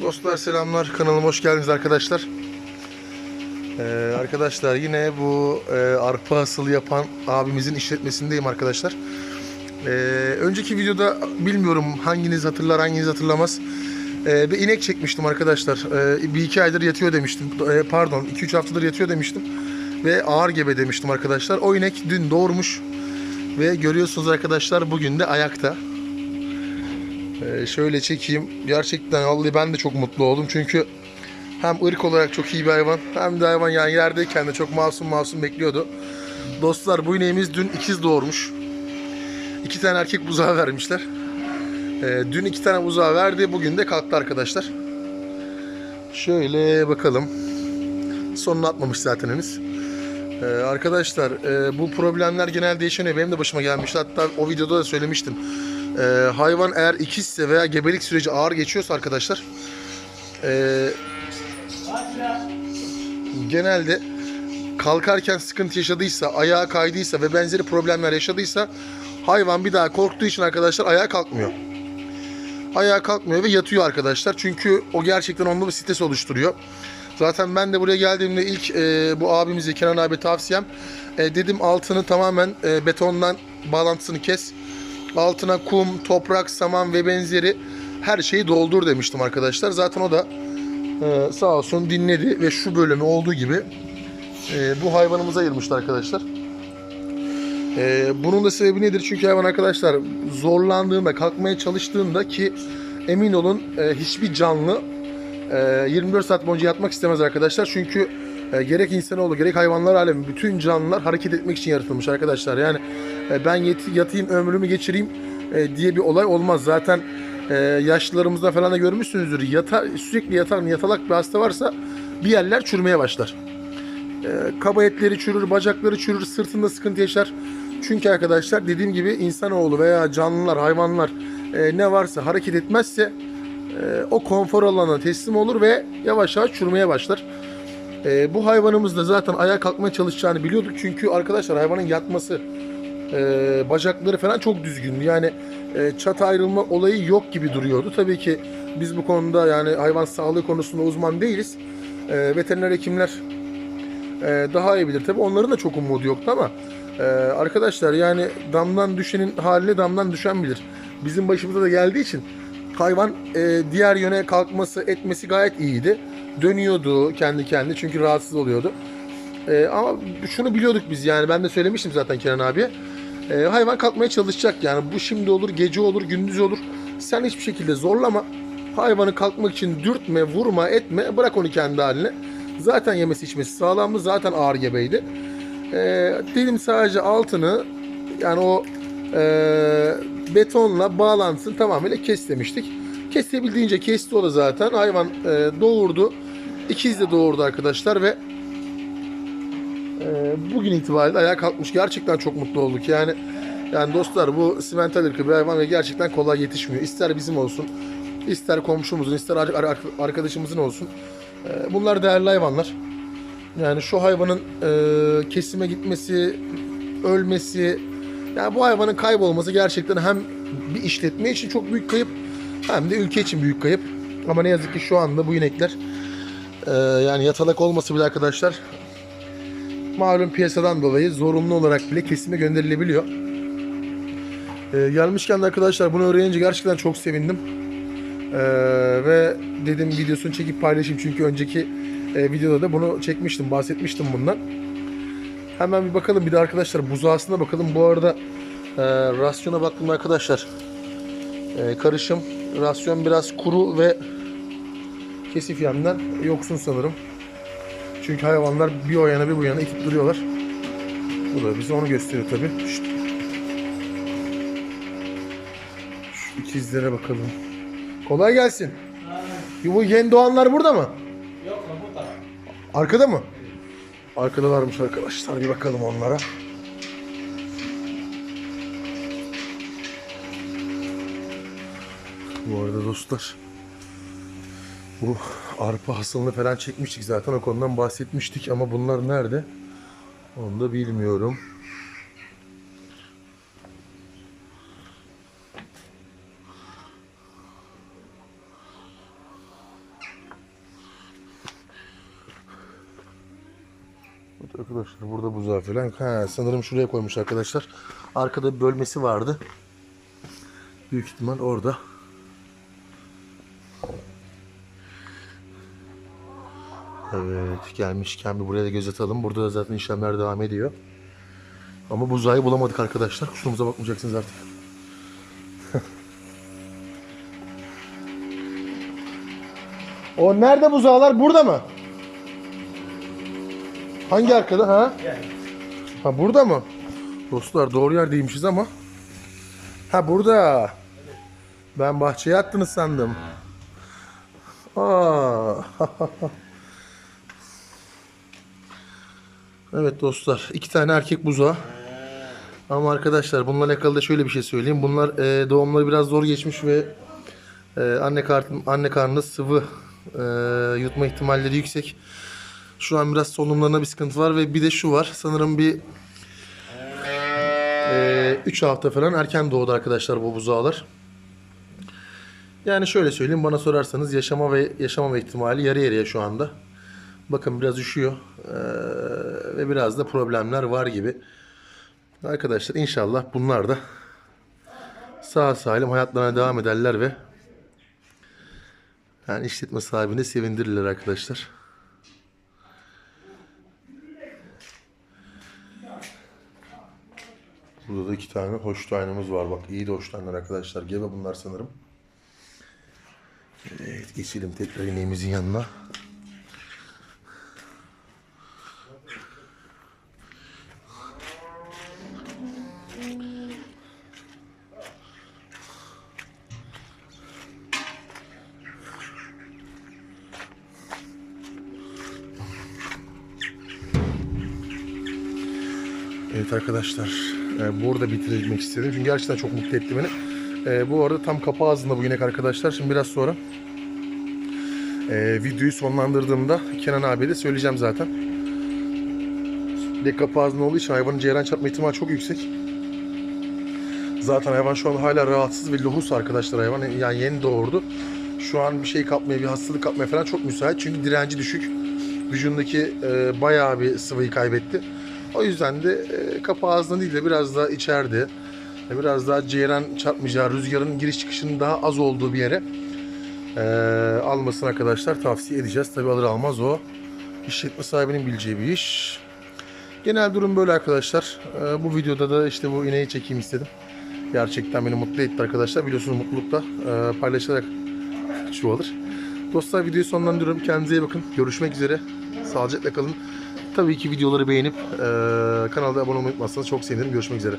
Dostlar selamlar kanalıma hoş geldiniz arkadaşlar. Ee, arkadaşlar yine bu e, arpa hasılı yapan abimizin işletmesindeyim arkadaşlar. Ee, önceki videoda bilmiyorum hanginiz hatırlar hanginiz hatırlamaz. Ee, bir inek çekmiştim arkadaşlar. Ee, bir iki aydır yatıyor demiştim. Ee, pardon iki üç haftadır yatıyor demiştim. Ve ağır gebe demiştim arkadaşlar. O inek dün doğurmuş. Ve görüyorsunuz arkadaşlar bugün de ayakta. Ee, şöyle çekeyim. Gerçekten vallahi ben de çok mutlu oldum. Çünkü hem ırk olarak çok iyi bir hayvan hem de hayvan yani yerdeyken de çok masum masum bekliyordu. Dostlar bu ineğimiz dün ikiz doğurmuş. İki tane erkek buzağı vermişler. Ee, dün iki tane buzağı verdi. Bugün de kalktı arkadaşlar. Şöyle bakalım. Sonunu atmamış zaten henüz. Ee, arkadaşlar e, bu problemler genelde yaşanıyor. Benim de başıma gelmişti. Hatta o videoda da söylemiştim. Ee, hayvan eğer ikizse veya gebelik süreci ağır geçiyorsa arkadaşlar e, genelde kalkarken sıkıntı yaşadıysa, ayağa kaydıysa ve benzeri problemler yaşadıysa hayvan bir daha korktuğu için arkadaşlar ayağa kalkmıyor. Ayağa kalkmıyor ve yatıyor arkadaşlar. Çünkü o gerçekten onda bir stres oluşturuyor. Zaten ben de buraya geldiğimde ilk e, bu abimize Kenan abi tavsiyem e, dedim altını tamamen e, betondan bağlantısını kes. Altına kum, toprak, saman ve benzeri her şeyi doldur demiştim arkadaşlar. Zaten o da e, sağ olsun dinledi ve şu bölümü olduğu gibi e, bu hayvanımıza ayırmıştı arkadaşlar. E, bunun da sebebi nedir? Çünkü hayvan arkadaşlar zorlandığında, kalkmaya çalıştığında ki emin olun e, hiçbir canlı e, 24 saat boyunca yatmak istemez arkadaşlar. Çünkü e, gerek insanoğlu gerek hayvanlar alemi bütün canlılar hareket etmek için yaratılmış arkadaşlar. Yani ben yet- yatayım ömrümü geçireyim e, diye bir olay olmaz. Zaten e, yaşlılarımızda falan da görmüşsünüzdür. Yata, sürekli yatan yatalak bir hasta varsa bir yerler çürümeye başlar. E, kaba etleri çürür, bacakları çürür, sırtında sıkıntı yaşar. Çünkü arkadaşlar dediğim gibi insanoğlu veya canlılar, hayvanlar e, ne varsa hareket etmezse e, o konfor alanına teslim olur ve yavaş yavaş çürümeye başlar. E, bu hayvanımız da zaten ayağa kalkmaya çalışacağını biliyorduk. Çünkü arkadaşlar hayvanın yatması, e, bacakları falan çok düzgündü. Yani e, çat ayrılma olayı yok gibi duruyordu. Tabii ki biz bu konuda yani hayvan sağlığı konusunda uzman değiliz. E, veteriner hekimler e, daha iyi bilir. Tabii onların da çok umudu yoktu ama e, arkadaşlar yani damdan düşenin haline damdan düşen bilir. Bizim başımıza da geldiği için hayvan e, diğer yöne kalkması etmesi gayet iyiydi. Dönüyordu kendi kendine çünkü rahatsız oluyordu. E, ama şunu biliyorduk biz yani ben de söylemiştim zaten Kenan abiye. E, hayvan kalkmaya çalışacak yani bu şimdi olur gece olur gündüz olur. Sen hiçbir şekilde zorlama. Hayvanı kalkmak için dürtme, vurma, etme. Bırak onu kendi haline. Zaten yemesi içmesi sağlamdı. Zaten ağır gebeydi. E, dedim sadece altını yani o e, betonla bağlantısını tamamıyla kes demiştik. Kesebildiğince kesti o da zaten. Hayvan e, doğurdu. İkiz de doğurdu arkadaşlar ve bugün itibariyle ayağa kalkmış. Gerçekten çok mutlu olduk. Yani yani dostlar bu simental ırkı bir hayvan ve gerçekten kolay yetişmiyor. İster bizim olsun, ister komşumuzun, ister ar- ar- arkadaşımızın olsun. E, bunlar değerli hayvanlar. Yani şu hayvanın e, kesime gitmesi, ölmesi, yani bu hayvanın kaybolması gerçekten hem bir işletme için çok büyük kayıp hem de ülke için büyük kayıp. Ama ne yazık ki şu anda bu inekler e, yani yatalak olması bile arkadaşlar malum piyasadan dolayı zorunlu olarak bile kesime gönderilebiliyor. E, gelmişken de arkadaşlar bunu öğrenince gerçekten çok sevindim. E, ve dedim videosunu çekip paylaşayım çünkü önceki e, videoda da bunu çekmiştim, bahsetmiştim bundan. Hemen bir bakalım bir de arkadaşlar buzağısına bakalım. Bu arada e, rasyona baktım arkadaşlar. E, karışım rasyon biraz kuru ve kesif yemden yoksun sanırım. Çünkü hayvanlar bir o yana bir bu yana itip duruyorlar. Bu da bize onu gösteriyor tabi. Şu ikizlere bakalım. Kolay gelsin. Bu yeni doğanlar burada mı? Yok bu taraf. Arkada mı? Arkada varmış arkadaşlar. Bir bakalım onlara. Bu arada dostlar bu arpa hasılını falan çekmiştik zaten o konudan bahsetmiştik ama bunlar nerede? Onu da bilmiyorum. Evet arkadaşlar burada buzağı falan. Ha, sanırım şuraya koymuş arkadaşlar. Arkada bir bölmesi vardı. Büyük ihtimal orada. Evet gelmişken bir buraya da göz atalım. Burada da zaten işlemler devam ediyor. Ama buzağı bulamadık arkadaşlar. Kusurumuza bakmayacaksınız artık. o nerede buzağlar? Burada mı? Hangi arkada ha? Ha burada mı? Dostlar doğru yerdeymişiz ama. Ha burada. Ben bahçeye attınız sandım. Aa. evet dostlar. iki tane erkek buzağı. Ama arkadaşlar bununla alakalı da şöyle bir şey söyleyeyim. Bunlar e, doğumları biraz zor geçmiş ve e, anne karnı anne karnında sıvı e, yutma ihtimalleri yüksek. Şu an biraz solunumlarına bir sıkıntı var ve bir de şu var. Sanırım bir 3 hafta falan erken doğdu arkadaşlar bu buzağlar. Yani şöyle söyleyeyim bana sorarsanız yaşama ve yaşamama ihtimali yarı yarıya şu anda. Bakın biraz üşüyor ee, ve biraz da problemler var gibi. Arkadaşlar inşallah bunlar da sağ salim hayatlarına devam ederler ve yani işletme sahibini sevindirirler arkadaşlar. Burada da iki tane hoştaynımız var. Bak iyi de hoştaynlar arkadaşlar. Gebe bunlar sanırım. Evet geçelim tekrar ineğimizin yanına. Evet arkadaşlar e, burada bitirmek istedim. Çünkü gerçekten çok mutlu etti beni. E, bu arada tam kapı ağzında bu inek arkadaşlar. Şimdi biraz sonra e, videoyu sonlandırdığımda Kenan abiye de söyleyeceğim zaten. De kapı ağzında olduğu için hayvanın ceyran çarpma ihtimali çok yüksek. Zaten hayvan şu an hala rahatsız ve lohus arkadaşlar hayvan. Yani yeni doğurdu. Şu an bir şey kapmaya, bir hastalık kapmaya falan çok müsait. Çünkü direnci düşük. Vücudundaki e, bayağı bir sıvıyı kaybetti. O yüzden de e, kapı ağzında değil de biraz daha içeride, e, biraz daha ceyran çarpmayacağı, rüzgarın giriş çıkışının daha az olduğu bir yere e, almasını arkadaşlar tavsiye edeceğiz. Tabi alır almaz o işletme sahibinin bileceği bir iş. Genel durum böyle arkadaşlar. E, bu videoda da işte bu ineği çekeyim istedim. Gerçekten beni mutlu etti arkadaşlar. Biliyorsunuz mutluluk da e, paylaşarak çoğalır. Dostlar videoyu sonlandırıyorum. Kendinize iyi bakın. Görüşmek üzere. Sağlıcakla kalın. Tabii ki videoları beğenip e, kanalda abone olmayı unutmazsanız çok sevinirim. Görüşmek üzere.